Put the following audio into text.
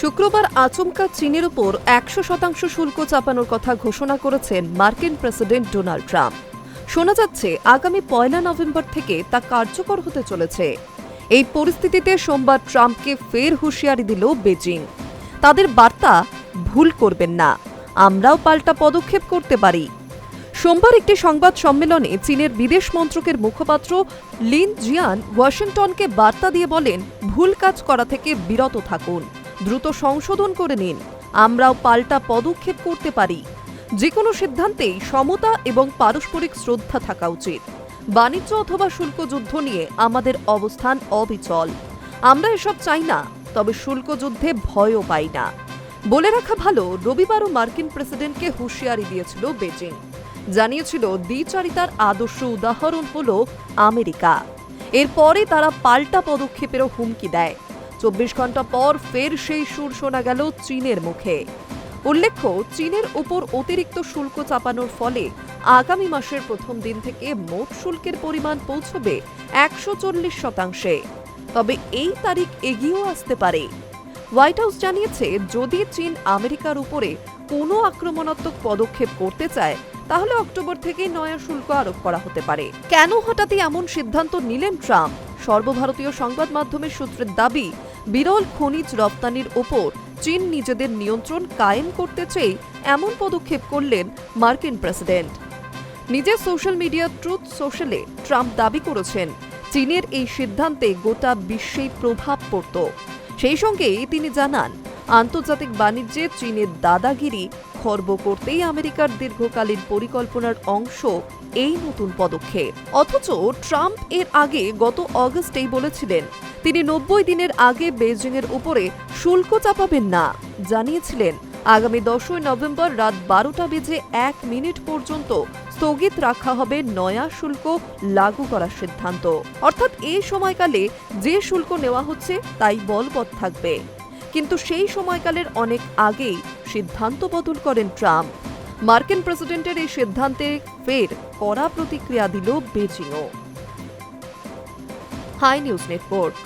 শুক্রবার আচমকা চীনের উপর একশো শতাংশ শুল্ক চাপানোর কথা ঘোষণা করেছেন মার্কিন প্রেসিডেন্ট ডোনাল্ড ট্রাম্প। শোনা যাচ্ছে, আগামী পয়লা নভেম্বর থেকে তা কার্যকর হতে চলেছে। এই পরিস্থিতিতে সোমবার ট্রাম্পকে ফের হুঁশিয়ারি দিল বেজিং তাদের বার্তা, ভুল করবেন না, আমরাও পাল্টা পদক্ষেপ করতে পারি। সোমবার একটি সংবাদ সম্মেলনে চীনের বিদেশ মন্ত্রকের মুখপাত্র লিন জিয়ান ওয়াশিংটনকে বার্তা দিয়ে বলেন, ভুল কাজ করা থেকে বিরত থাকুন। দ্রুত সংশোধন করে নিন। আমরাও পাল্টা পদক্ষেপ করতে পারি। যে কোনো সিদ্ধান্তেই সমতা এবং পারস্পরিক শ্রদ্ধা থাকা উচিত। বাণিজ্য অথবা শুল্ক যুদ্ধ নিয়ে আমাদের অবস্থান অবিচল। আমরা এসব চাই না, তবে শুল্ক যুদ্ধে ভয়ও পাই না। বলে রাখা ভালো রবিবারও মার্কিন প্রেসিডেন্টকে হুঁশিয়ারি দিয়েছিল বেজিং। জানিয়েছিল, দ্বিচারিতার আদর্শ উদাহরণ হল আমেরিকা। এরপরে তারা পাল্টা পদক্ষেপেরও হুমকি দেয়। চব্বিশ ঘণ্টা পর ফের সেই সুর শোনা গেল চীনের মুখে। উল্লেখ্য, চীনের উপর অতিরিক্ত শুল্ক চাপানোর ফলে আগামী মাসের প্রথম দিন থেকে মোট শুল্কের পরিমাণ পৌঁছবে একশো চল্লিশ শতাংশে। তবে এই তারিখ এগিয়েও আসতে পারে। হোয়াইট হাউস জানিয়েছে, যদি চীন আমেরিকার উপরে কোনো আক্রমণাত্মক পদক্ষেপ করতে চায়, তাহলে অক্টোবর থেকে নয়া শুল্ক আরোপ করা হতে পারে। কেন হঠাৎই এমন সিদ্ধান্ত নিলেন ট্রাম্প? সর্বভারতীয় সংবাদ মাধ্যমের সূত্রের দাবি বিরল খনিজ রপ্তানির ওপর চীন নিজেদের নিয়ন্ত্রণ কায়েম করতে চেয়ে এমন পদক্ষেপ করলেন মার্কিন প্রেসিডেন্ট। নিজের সোশ্যাল মিডিয়া ট্রুথ সোশ্যালে ট্রাম্প দাবি করেছেন, চীনের এই সিদ্ধান্তে গোটা বিশ্বেই প্রভাব পড়ত। সেই সঙ্গে তিনি জানান আন্তর্জাতিক বাণিজ্যে চীনের দাদাগিরি খর্ব করতেই আমেরিকার দীর্ঘকালীন পরিকল্পনার অংশ এই নতুন পদক্ষেপ। অথচ ট্রাম্প এর আগে গত অগস্টেই বলেছিলেন, তিনি নব্বই দিনের আগে বেজিংয়ের উপরে শুল্ক চাপাবেন না। জানিয়েছিলেন, আগামী দশই নভেম্বর রাত বারোটা বেজে এক মিনিট পর্যন্ত স্থগিত রাখা হবে নয়া শুল্ক লাগু করার সিদ্ধান্ত। অর্থাৎ এই সময়কালে যে শুল্ক নেওয়া হচ্ছে, তাই বলবৎ থাকবে। কিন্তু সেই সময়কালের অনেক আগেই সিদ্ধান্ত বদল করেন ট্রাম্প। মার্কিন প্রেসিডেন্টের এই সিদ্ধান্তে ফের কড়া প্রতিক্রিয়া দিল বেজিংও। High news network.